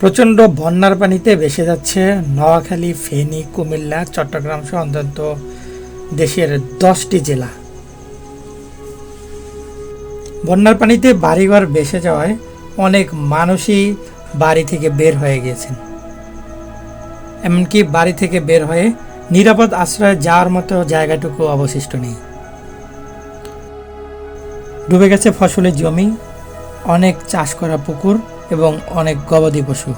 প্রচণ্ড বন্যার পানিতে ভেসে যাচ্ছে নোয়াখালী, ফেনী, কুমিল্লা, চট্টগ্রাম সহ অন্তত দেশের দশটি জেলা। বন্যার পানিতে বাড়িঘর ভেসে যাওয়ায় অনেক মানুষই বাড়ি থেকে বের হয়ে গিয়েছেন। এমনকি বাড়ি থেকে বের হয়ে নিরাপদ আশ্রয়ে যাওয়ার মতো জায়গাটুকু অবশিষ্ট নেই। ডুবে গেছে ফসলের জমি, অনেক চাষ করা পুকুর এবং অনেক গবাদি পশু।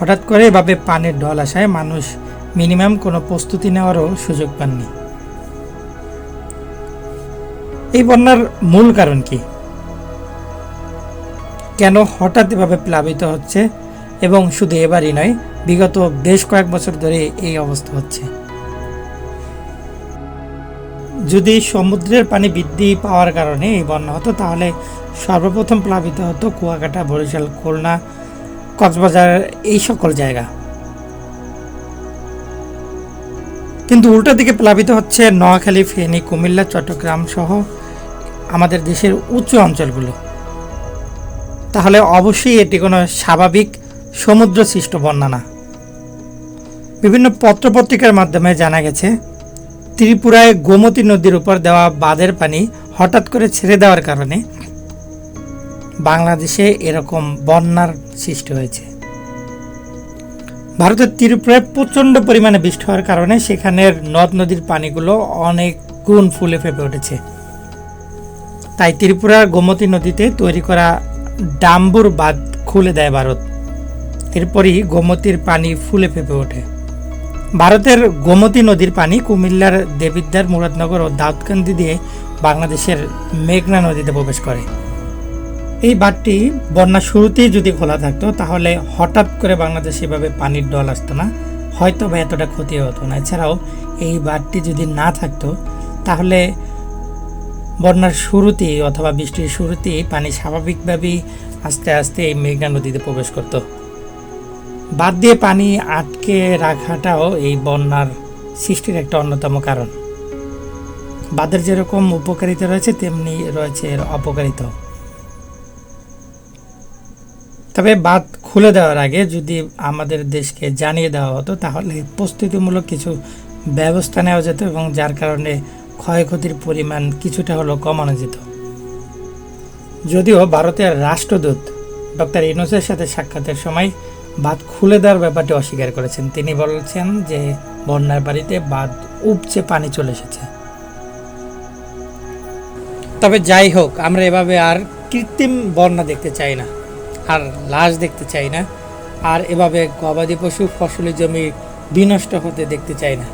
হঠাৎ করে এভাবে পানির ঢল আসায় মানুষ মিনিমাম কোনো প্রস্তুতি নেওয়ারও সুযোগ পাননি। এই বন্যার মূল কারণ কি? কেন হঠাৎ এভাবে প্লাবিত হচ্ছে এবং শুধু এবারই নয়, বিগত বেশ কয়েক বছর ধরে এই অবস্থা হচ্ছে? যদি সমুদ্রের পানি বৃদ্ধি পাওয়ার কারণে এই বন্যা হতো, তাহলে সর্বপ্রথম প্লাবিত হতো কুয়াকাটা, বরিশাল, খুলনা, কক্সবাজার, এই সকল জায়গা। কিন্তু উল্টো দিকে প্লাবিত হচ্ছে নোয়াখালী, ফেনী, কুমিল্লা, চট্টগ্রাম সহ আমাদের দেশের উঁচু অঞ্চলগুলো। তাহলে অবশ্যই এটি কোনো স্বাভাবিক সমুদ্র সৃষ্ট বন্যা না। বিভিন্ন পত্রপত্রিকার মাধ্যমে জানা গেছে ত্রিপুরায় গোমতী নদীর উপর দেওয়া বাঁধের পানি হঠাৎ করে ছেড়ে দেওয়ার কারণে বাংলাদেশে এরকম বন্যার সৃষ্টি হয়েছে। ভারতের ত্রিপুরায় প্রচণ্ড পরিমাণে বৃষ্টি হওয়ার কারণে সেখানের নদ নদীর পানিগুলো অনেক গুণ ফুলে ফেপে উঠেছে। তাই ত্রিপুরার গোমতী নদীতে তৈরি করা ডাম্বুর বাঁধ খুলে দেয় ভারত। এরপরই গোমতীর পানি ফুলে ফেপে ওঠে। ভারতের গোমতী নদীর পানি কুমিল্লার দেবিদ্বার, মুরাদনগর ও দাউদকান্দি দিয়ে বাংলাদেশের মেঘনা নদীতে প্রবেশ করে। এই বাঁধটি বন্যা শুরুতেই যদি খোলা থাকতো, তাহলে হঠাৎ করে বাংলাদেশ এভাবে পানির ডল আসতো না। হয়তো বা এতটা ক্ষতি হতো না। এছাড়াও এই বাঁধটি যদি না থাকতো, তাহলে বন্যার শুরুতেই অথবা বৃষ্টির শুরুতেই পানি স্বাভাবিকভাবেই আস্তে আস্তে এই মেঘনা নদীতে প্রবেশ করতো। বাদ দিয়ে পানি আটকে রাখাটাও এই বন্যার সৃষ্টির একটা অন্যতম কারণ। বাঁধের যেরকম উপকারিতা রয়েছে, তেমনি রয়েছে এর অপকারিতাও। তবে বাঁধ খুলে দেওয়ার আগে যদি আমাদের দেশকে জানিয়ে দেওয়া হতো, তাহলে প্রস্তুতিমূলক কিছু ব্যবস্থা নেওয়া যেত এবং যার কারণে ক্ষয়ক্ষতির পরিমাণ কিছুটা হলেও কমানো যেত। যদিও ভারতের রাষ্ট্রদূত ডক্টর ইনোসের সাথে সাক্ষাতের সময় বাঁধ খুলে দেওয়ার ব্যাপারটি অস্বীকার করেছেন। তিনি বলছেন যে, বন্যার বাড়িতে বাঁধ উপচে পানি চলে এসেছে। তবে যাই হোক, আমরা এভাবে আর কৃত্রিম বন্যা দেখতে চাই না, আর লাশ দেখতে চাই না, আর এভাবে গবাদি পশু ফসলের জমি বিনষ্ট হতে দেখতে চাই না।